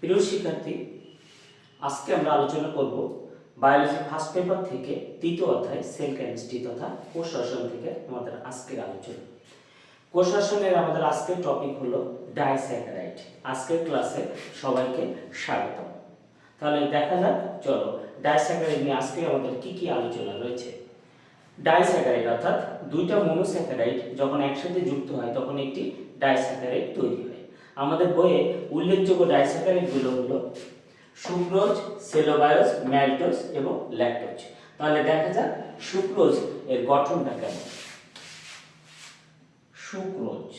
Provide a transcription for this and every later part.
প্রিয় শিক্ষার্থী, আজকে আমরা আলোচনা করব বায়োলজি ফার্স্ট পেপার থেকে তৃতীয় অধ্যায় সেল কেমিস্ট্রি তথা কোষ রসায়ন থেকে আমাদের আজকের আলোচনা। কোষ রসায়নের আমাদের আজকের টপিক হলো ডাইস্যাকারাইড আজকের ক্লাসে সবাইকে স্বাগত তাহলে দেখা যাক, চলো ডাইস্যাকারাইড নিয়ে আজকে আমাদের কি কি আলোচনা রয়েছে। ডাইস্যাকারাইড অর্থাৎ দুইটা মনোস্যাকারাইড যখন একসাথে যুক্ত হয়, তখন একটি ডাইস্যাকারাইড তৈরি হয়। আমাদের বইয়ে উল্লেখযোগ্য ডাইস্যাকারাইডগুলো হলো সুক্রোজ সেলোবায়োজ ম্যালটোজ এবং ল্যাকটোজ। তাহলে দেখা যাক সুক্রোজ এর গঠনটা কেমন। সুক্রোজ।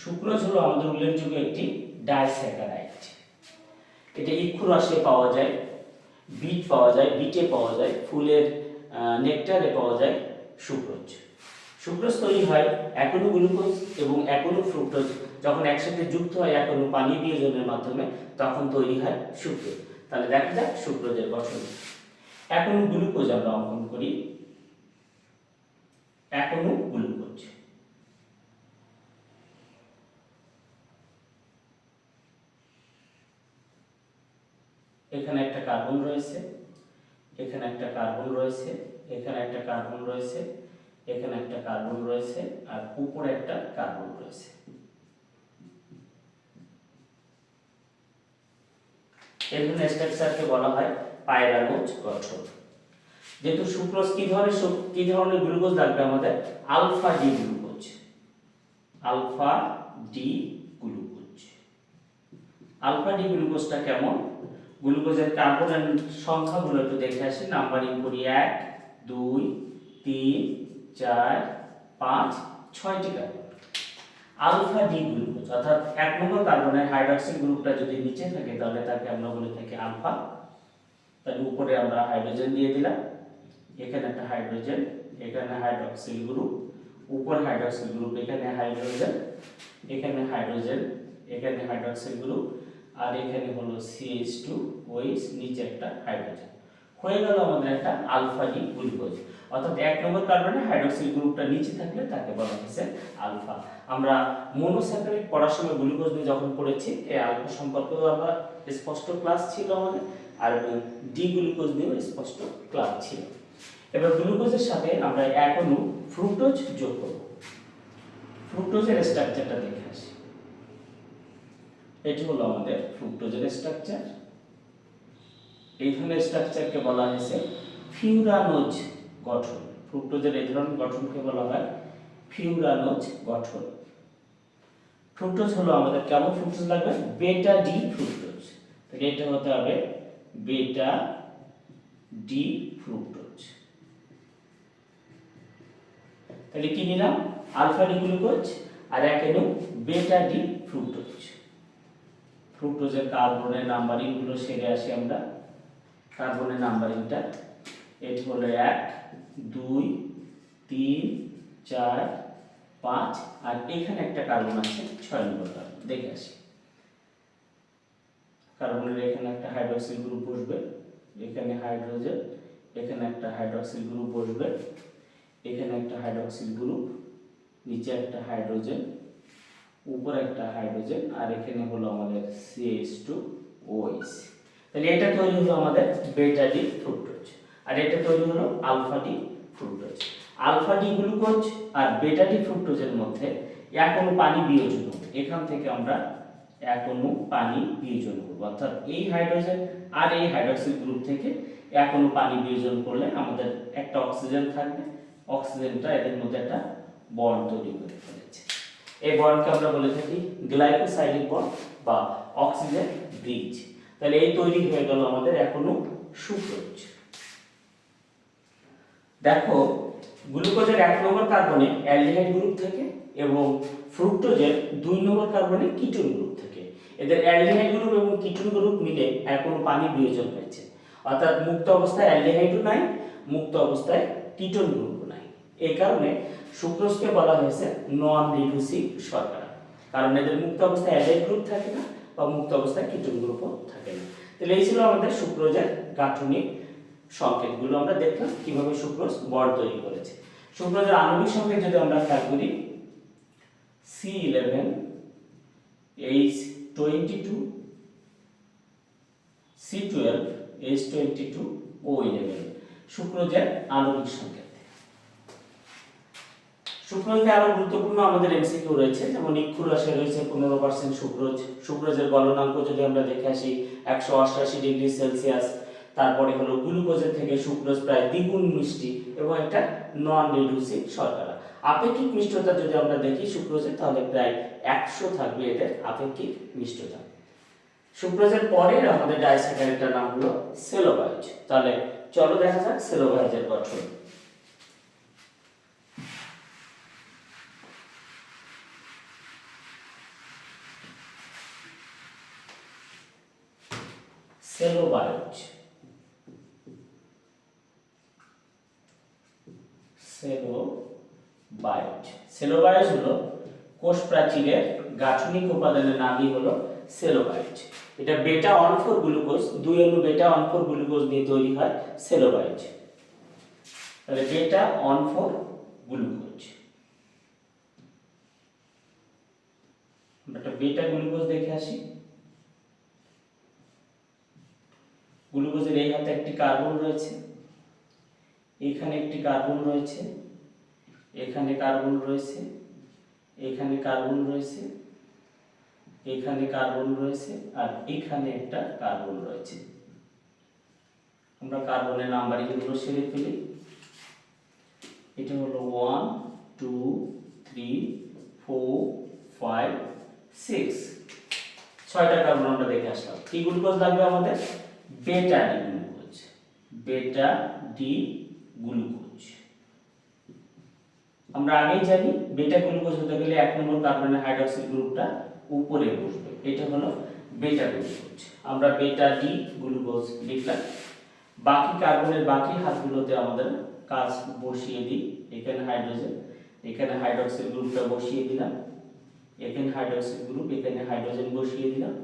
সুক্রোজ হলো আমাদের উল্লেখযোগ্য একটি ডাইস্যাকারাইড এটা ইক্ষু রসে পাওয়া যায় বিট পাওয়া যায় বিটে পাওয়া যায়, ফুলের নেকটারে পাওয়া যায় সুক্রোজ। সুক্রোজ তৈরি হয় অ্যাকোনো গ্লুকোজ এবং অ্যাকোনো ফ্রুক্টোজ। যখন একসাথে যুক্ত হয় অ্যাকোনো পানি বিয়োজনের মাধ্যমে, তখন তৈরি হয় সুক্রোজ তাহলে দেখা যাক সুক্রোজের গঠন অ্যাকোনো গ্লুকোজ আমরা অঙ্কন করি। অ্যাকোনো গ্লুকোজ। এখানে একটা কার্বন রয়েছে, এখানে একটা কার্বন রয়েছে, এখানে একটা কার্বন রয়েছে এখানে একটা কার্বন রয়েছে আর উপরে একটা কার্বন রয়েছে। এখানে স্ট্রাকচারকে বলা হয় পায়রানোজ গঠন। যেহেতু সুক্রোজ কি ধরনের কি ধরনের গ্লুকোজ লাগবে আমাদের? Alpha D glucose. Alpha D glucose. Alpha D গ্লুকোজটা কেমন? গ্লুকোজের কার্বনের সংখ্যাগুলো একটু দেখে আসি। নাম্বারিং করি এক, দুই, তিন চার, পাঁচ, ছয়টি কার্বন আলফা ডি গ্লুকোজ অর্থাৎ এক নম্বর কার্বনের হাইড্রক্সিল গ্রুপটা যদি নিচে থাকে, তাহলে তাকে আমরা বলে থাকি আলফা তাহলে উপরে আমরা হাইড্রোজেন দিয়ে দিলাম। এখানে একটা হাইড্রোজেন এখানে হাইড্রক্সিল গ্রুপ উপর হাইড্রক্সিল গ্রুপ এখানে হাইড্রোজেন এখানে হাইড্রোজেন এখানে হাইড্রক্সিল গ্রুপ আর এখানে হলো সিএইচ টু ওইস নিচে একটা হাইড্রোজেন হয়ে গেল আমাদের একটা আলফা ডি গ্লুকোজ অর্থাৎ এক নম্বর কার্বনে হাইড্রক্সিল গ্রুপটা নিচে থাকলে তাকে বলা হয়েছে আলফা আমরা মনোস্যাকারাইড পড়ার সময় গ্লুকোজ নিয়ে যখন পড়েছি এই আলফা সম্পর্কেও আমরা স্পষ্ট ক্লাস ছিল আমাদের, আর ডি গ্লুকোজ নিয়েও স্পষ্ট ক্লাস ছিল। এবার গ্লুকোজের সাথে আমরা অণু ফ্রুক্টোজ যোগ করব। ফ্রুক্টোজের স্ট্রাকচারটা দেখে আসি। এটি হলো আমাদের ফ্রুক্টোজের স্ট্রাকচার এই ধরনের স্ট্রাকচারকে বলা হয়েছে ফিউরানোজ গঠন। ফ্রুক্টোজের এই ধরনের গঠনকে বলা হয় ফিউরানোজ গঠন। ফ্রুক্টোজ হলো আমাদের কেমন ফ্রুক্টোজ লাগবে? বেটা ডি ফ্রুক্টোজ। তাহলে এটা হতে হবে বেটা ডি ফ্রুক্টোজ। তাহলে কি নিলাম? আলফা ডি গ্লুকোজ আর এক এনো বেটা ডি ফ্রুক্টোজ। ফ্রুক্টোজের কার্বনের নাম্বারিংগুলো সেরে আসি আমরা। কার্বনের নাম্বারিংটা, এটি হলো এক দুই, তিন, চার, পাঁচ, আর এখানে একটা কার্বন আছে, ছয় নম্বর কার্বন দেখে আসি। কার্বনের এখানে একটা হাইড্রক্সিল গ্রুপ বসবে, এখানে হাইড্রোজেন এখানে একটা হাইড্রক্সিল গ্রুপ বসবে, এখানে একটা হাইড্রক্সিল গ্রুপ নিচে একটা হাইড্রোজেন উপরে একটা হাইড্রোজেন আর এখানে হলো আমাদের সিএইচ টু ওএইচ তাহলে এটা তৈরি হলো আমাদের বেটা ডি ফ্রুক্টোজ আর এটা তৈরি হলো alpha D fructose alpha D glucose আর বেটা ডি ফ্রুক্টোজের মধ্যে এক অণু পানি বিয়োজন এখান থেকে আমরা এক অণু পানি বিয়োজন করব। অর্থাৎ এই হাইড্রোজেন আর এই হাইড্রোক্সিল গ্রুপ থেকে এক অণু পানি বিয়োজন করলে আমাদের একটা অক্সিজেন থাকবে। অক্সিজেনটা এদের মধ্যে একটা বন্ড তৈরি করে ফেলেছে। এই বন্ডকে আমরা বলে থাকি গ্লাইকোসাইডিক বন্ড বা অক্সিজেন ব্রিজ তাহলে এই তৈরি হয়ে গেল আমাদের এখনও সুক্রোজ। দেখো গ্লুকোজের এক নম্বর কার্বনে অ্যালডিহাইড গ্রুপ থাকে এবং ফ্রুক্টোজের দুই নম্বর কার্বনে কিটোন গ্রুপ থাকে। এদের অ্যালডিহাইড গ্রুপ এবং কিটোন গ্রুপ মিলে এখন পানি বিয়োজন হয়েছে। অর্থাৎ মুক্ত অবস্থায় অ্যালডিহাইডও নাই, মুক্ত অবস্থায় কিটোন গ্রুপও নাই। এই কারণে সুক্রোজকে বলা হয়েছে নন রিডিউসিং শর্করা। কারণ এদের মুক্ত অবস্থায় অ্যালডিহাইড গ্রুপ থাকে না বা মুক্ত অবস্থায় কিটোন গ্রুপও থাকে না। তাহলে এই ছিল আমাদের সুক্রোজের গাঠনিক সংকেতগুলো আমরা দেখলাম, কীভাবে সুক্রোজ বন্ড তৈরি করেছে। সুক্রোজের আণবিক সংকেত যদি আমরা খেয়াল করি C eleven H twenty two C twelve H twenty two O eleven শুক্রজের আণবিক সংকেত। শুক্রজে আরও গুরুত্বপূর্ণ আমাদের এমসিকিউ রয়েছে, যেমন ইক্ষু রাশি রয়েছে পনেরো পার্সেন্ট শুক্রজ শুক্রজের গলনাঙ্ক যদি আমরা দেখে আসি, একশো অষ্টাশি ডিগ্রি সেলসিয়াস তারপরে হলো গ্লুকোজের থেকে সুক্রোজ, প্রায় দ্বিগুণ মিষ্টি এবং একটা নন রিডিউসিং শর্করা। আপেক্ষিক মিষ্টতা যদি আমরা দেখি সুক্রোজের, তাহলে প্রায় একশো থাকবে এদের আপেক্ষিক মিষ্টতা। সুক্রোজের পরে আমাদের ডাইস্যাকারাইডটার নাম হলো সেলোবাইজ তাহলে চলো দেখা যাক সেলোবাইজের গঠন। সেলোবাইজ সেলোবাইট হলো কোষ প্রাচীরের গাঠনিক উপাদানের নামই হলো সেলোবাইট এটা বেটা অন ফোর গ্লুকোজ দুই অণু বেটা অন ফোর গ্লুকোজ নিয়ে তৈরি হয় সেলোবাইট তাহলে বেটা অন ফোর গ্লুকোজ একটা বেটা গ্লুকোজ দেখে আসি। গ্লুকোজের এই হাতে একটি কার্বন রয়েছে। এখানে একটি কার্বন রয়েছে। এখানে কার্বন রয়েছে, এখানে কার্বন রয়েছে, এখানে কার্বন রয়েছে, আর এখানে একটা কার্বন রয়েছে। আমরা কার্বনের নাম্বারিংগুলো সেরে ফেলি। এটা হলো one, two, three, four, five, six. ছয়টা কার্বন আমরা দেখে আসলাম। কি গ্লুকোজ লাগবে আমাদের? Beta D glucose. Beta D glucose. আমরা আগেই জানি বেটা গ্লুকোজ হতে গেলে এক নম্বর কার্বনের হাইড্রক্সিল গ্রুপটা উপরে বসবে। এটা হলো বেটা গ্লুকোজ আমরা বেটা ডি গ্লুকোজ লিখলাম। বাকি কার্বনের বাকি হাতগুলোতে আমাদের কাজ বসিয়ে দিই। এখানে হাইড্রোজেন এখানে হাইড্রক্সিল গ্রুপটা বসিয়ে দিলাম। এখানে হাইড্রক্সিল গ্রুপ এখানে হাইড্রোজেন বসিয়ে দিলাম।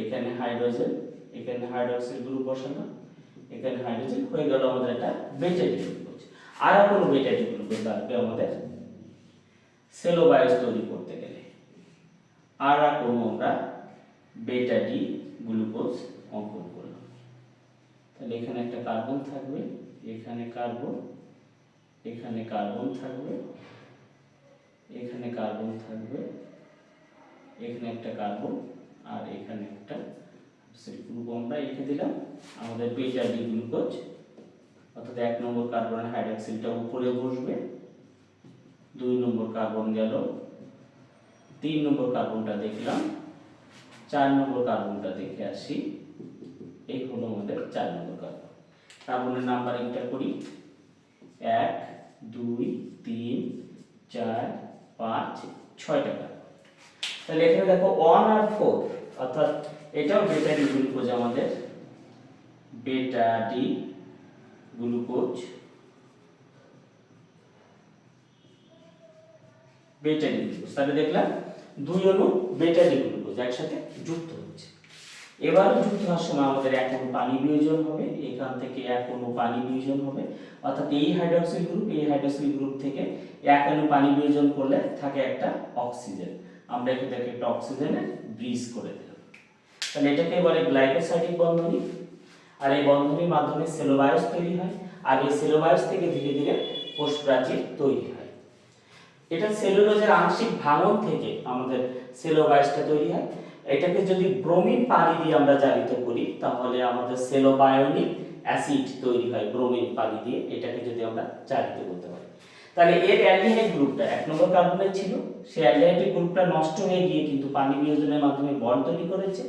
এখানে হাইড্রোজেন এখানে হাইড্রক্সিল গ্রুপ বসালাম। এখানে হাইড্রোজেন হয়ে গেল আমাদের একটা বেটা গ্লুকোজ আর কোনো বেটা গ্লুকোজ লাগবে আমাদের সেলোবায়োস তৈরি করতে গেলে। আর কোনো আমরা বেটা ডি গ্লুকোজ অঙ্কন করলাম। তাহলে এখানে একটা কার্বন থাকবে, এখানে কার্বন এখানে কার্বন থাকবে, এখানে কার্বন থাকবে, এখানে একটা কার্বন আর এখানে একটা গ্রুপ আমরা এঁকে দিলাম আমাদের বেটা ডি গ্লুকোজ অর্থাৎ এক নম্বর কার্বনের হাইড্রক্সিলটা উপরে বসবে, দুই নম্বর কার্বন গেল, তিন নম্বর কার্বনটা দেখলাম, চার নম্বর কার্বনটা দেখে আসি এই হলো আমাদের চার নম্বর কার্বন কার্বনের নাম্বারিংটা করি, এক, দুই, তিন, চার, পাঁচ, ছয়টা কার্বন তাহলে এখানে দেখো ওয়ান আর ফোর অর্থাৎ এটাও বেটা ডি গ্লুকোজ আমাদের বেটা ডি গ্লুকোজ বেটা গ্লুকোজ। তাহলে দেখলাম দুই অণু বেটা গ্লুকোজ, একসাথে যুক্ত হচ্ছে। এবার যুক্ত হওয়ার সময় আমাদের এক অণু পানি বিয়োজন হবে, এখান থেকে এক অণু পানি বিয়োজন হবে। অর্থাৎ এই হাইড্রক্সিল গ্রুপ, এই হাইড্রক্সিল গ্রুপ থেকে এক অণু পানি বিয়োজন করলে থাকে একটা অক্সিজেন। আমরা এখানে একটা অক্সিজেনের ব্রিজ করে দিলাম। তাহলে এটাকে বলে গ্লাইকোসাইডিক বন্ধনী আর এই বন্ধনীর মাধ্যমে সেলোবায়োস তৈরি হয়, আর এই সেলোবায়োস থেকে ধীরে ধীরে কোষ প্রাচীর তৈরি হয়। এটা সেলুলোজের আংশিক ভাঙন থেকে আমাদের সেলোবায়োসটা তৈরি হয়। এটাকে যদি ব্রোমিন পানি দিয়ে আমরা জারিত করি, তাহলে আমাদের সেলোবায়োনিক অ্যাসিড তৈরি হয় ব্রোমিন পানি দিয়ে এটাকে যদি আমরা জারিত করতে পারি। তাহলে এর অ্যালডিহাইড গ্রুপটা এক নম্বর কার্বনের ছিল। সেই অ্যালডিহাইড গ্রুপটা নষ্ট হয়ে গিয়ে কিন্তু পানি বিয়োজনের মাধ্যমে বন্ড তৈরি করেছে।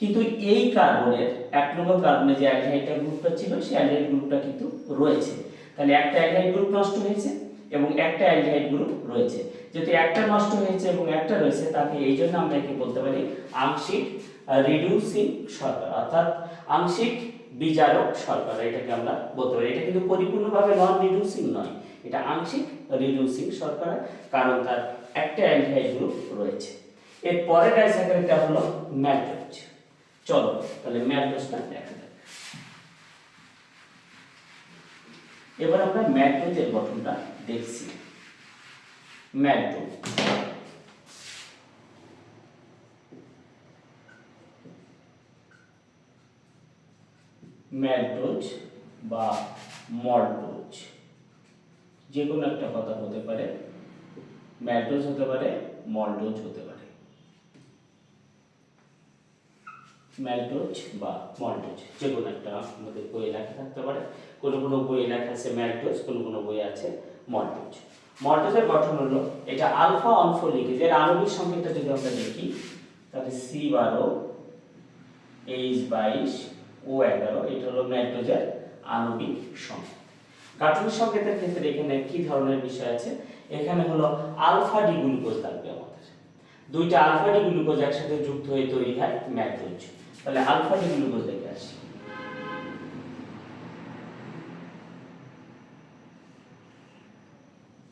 কিন্তু এই কার্বনের, এক নম্বর কার্বনে যে অ্যালডিহাইড গ্রুপটা ছিল, সেই অ্যালডিহাইড গ্রুপটা কিন্তু রয়েছে। তাহলে একটা অ্যালডিহাইড গ্রুপ নষ্ট হয়েছে এবং একটা অ্যালডিহাইড গ্রুপ রয়েছে। যেহেতু একটা নষ্ট হয়েছে এবং একটা রয়েছে, তাকে এই জন্য আমরা কি বলতে পারি আংশিক রিডিউসিং শর্করা, অর্থাৎ আংশিক বিজারক শর্করা, এটাকে আমরা বলতে পারি। এটা কিন্তু পরিপূর্ণভাবে নন রিডিউসিং নয়, এটা আংশিক রিডিউসিং শর্করা, কারণ তার একটা অ্যালডিহাইড গ্রুপ রয়েছে। এর পরের ডাইস্যাকারাইডটা হলো ম্যালটোজ। চলো, তাহলে ম্যাথ দোষটা দেখা যাক। এবার আমরা ম্যাট্রোজের গঠনটা দেখছি। ম্যাট্রো ম্যাট্রোজ বা মল্টোজ যে কোনো একটা কথা হতে পারে। ম্যাট্রোজ হতে পারে মল্টোজ হতে পারে। ম্যালটোজ বা মল্টোজ যে কোনো একটা আমাদের বইয়ে লেখা থাকতে পারে। কোনো কোনো বইয়ে লেখা আছে ম্যালটোজ কোনো কোনো বইয়ে আছে মল্টোজ মল্টোজের গঠন হলো, এটা আলফা অনফোলিকেজ এর আণবিক সংখ্যাটা যদি আমরা দেখি তাহলে সি বারো এইচ বাইশ, ও এগারো, এটা হলো ম্যালটোজের আণবিক সংখ্যা গাঠনিক সংকেতের ক্ষেত্রে এখানে কি ধরনের বিষয় আছে? এখানে হলো আলফা ডি গ্লুকোজ থাকবে আমাদের। দুইটা আলফা ডি গ্লুকোজ একসাথে যুক্ত হয়ে তৈরি হয় ম্যালটোজ তাহলে আলফা ডি গ্লুকোজ দেখে আসি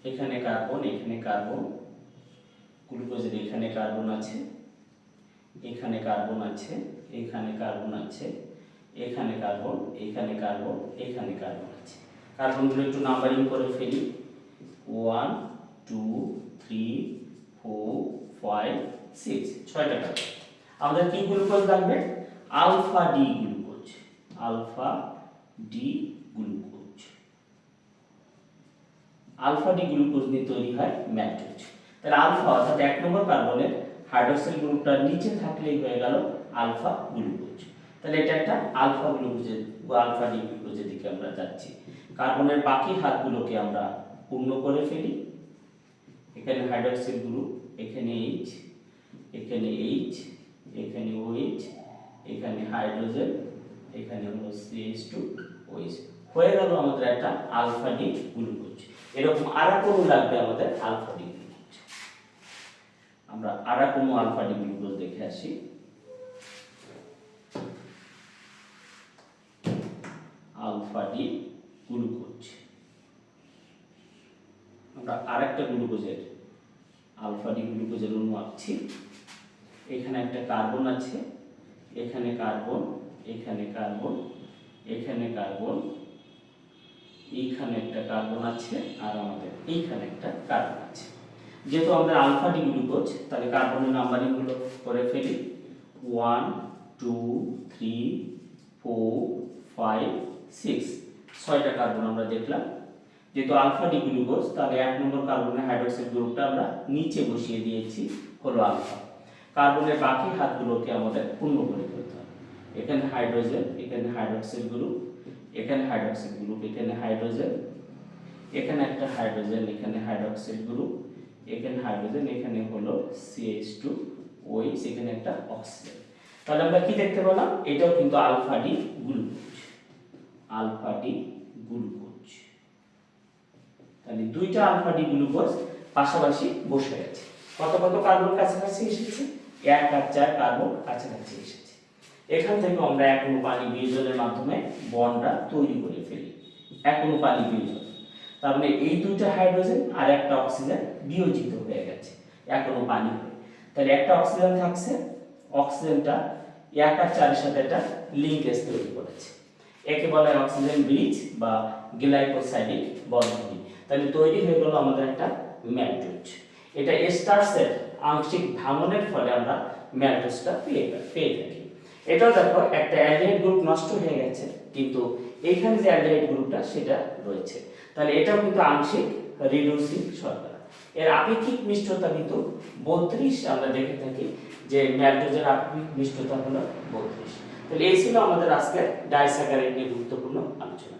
এখানে কার্বন এখানে কার্বন, গ্লুকোজের এখানে কার্বন আছে, এখানে কার্বন আছে, এখানে কার্বন আছে, এখানে কার্বন এখানে কার্বন এখানে কার্বন আছে। কার্বনগুলো একটু নাম্বারিং করে ফেলি। One two three four five six ছয়টা কার্বন। আমাদের কি গ্লুকোজ লাগবে? Alpha D glucose, alpha D glucose. Alpha D glucose দিয়ে তৈরি হয় ম্যাট্রিক্স। তাহলে আলফা অর্থাৎ এক নম্বর কার্বনের হাইড্রোক্সিল গ্রুপটা নিচে থাকলেই হয়ে গেল আলফা গ্লুকোজ। তাহলে এটা একটা আলফা গ্লুকোজের, আলফা ডি গ্লুকোজের দিকে আমরা যাচ্ছি। কার্বনের বাকি হাতগুলোকে আমরা পূর্ণ করে ফেলি। এখানে হাইড্রোক্সিল গ্রুপ, এখানে এইচ এখানে এইচ এখানে ওএইচ এখানে হাইড্রোজেন, এখানে হলো সিএইচ টু ওএইচ হয়ে গেল আমাদের একটা আলফা ডি গ্লুকোজ এরকম আর লাগবে আমাদের আলফা ডি গ্লুকোজ আমরা আর কোনো আলফা ডি গ্লুকোজ দেখে আসি। আলফা ডি গ্লুকোজ আমরা আরেকটা গ্লুকোজের, আলফা ডি গ্লুকোজের অণু আঁকছি। এখানে একটা কার্বন আছে। এখানে কার্বন এখানে কার্বন এখানে কার্বন, এইখানে একটা কার্বন আছে, আর আমাদের এইখানে একটা কার্বন আছে। যেহেতু আমাদের আলফা ডি গ্লুকোজ, তাহলে কার্বনের নাম্বারিংগুলো করে ফেলি। One, two, three, four, five, six. ছয়টা কার্বন আমরা দেখলাম। যেহেতু আলফা ডি গ্লুকোজ, তাহলে এক নম্বর কার্বনের হাইড্রোক্সাইড গ্রুপটা আমরা নিচে বসিয়ে দিয়েছি, হলো আলফা। কার্বনের বাকি হাতগুলোকে আমাদের পূর্ণ করে ফেলতে হবে। এখানে হাইড্রোজেন, এখানে হাইড্রোক্সিল গ্রুপ, এখানে হাইড্রোক্সিল গ্রুপ, এখানে হাইড্রোজেন, এখানে একটা হাইড্রোজেন, এখানে হাইড্রোক্সিল গ্রুপ, এখানে হাইড্রোজেন, এখানে হলো সিএইচ টু ওইচ এখানে একটা অক্সিজেন। তাহলে আমরা কি দেখতে পেলাম? এটাও কিন্তু alpha D glucose. Alpha D glucose. তাহলে দুইটা আলফা ডি গ্লুকোজ পাশাপাশি বসে আছে। কত কত কার্বন কাছাকাছি এসেছে? এক আর চার কার্বন কাছাকাছি এসেছে। এখান থেকে আমরা এক অণু পানি বিয়োজনের মাধ্যমে বন্ডটা তৈরি করে ফেলি। এক অণু পানি বিয়োজন তার মানে এই দুইটা হাইড্রোজেন আর একটা অক্সিজেন বিয়োজিত হয়ে গেছে। এক অণু পানি হয়ে তাহলে একটা অক্সিজেন থাকছে অক্সিজেনটা এক আর চারের সাথে একটা লিঙ্কেজ তৈরি করেছে। একে বলা অক্সিজেন ব্রিজ বা গ্লাইকোসাইডিক বন্ধনী। তাহলে তৈরি হয়ে গেল আমাদের একটা ম্যাট্রিজ এটা স্টার্সের আংশিক ভাঙনের ফলে আমরা ম্যাট্রিক্সটা পেয়ে পেয়ে থাকি। এটাও দেখো, একটা অ্যালডিহাইড গ্রুপ নষ্ট হয়ে গেছে, কিন্তু এইখানে যে অ্যালডিহাইড গ্রুপটা, সেটা রয়েছে। তাহলে এটাও কিন্তু আংশিক রিডিউসিং শর্করা। এর আপেক্ষিক মিষ্টতা কিন্তু বত্রিশ, আমরা দেখে থাকি যে ম্যালটোজের আপেক্ষিক মিষ্টতা হলো বত্রিশ। তাহলে এই ছিল আমাদের আজকে ডাইস্যাকারাইড নিয়ে গুরুত্বপূর্ণ আলোচনা।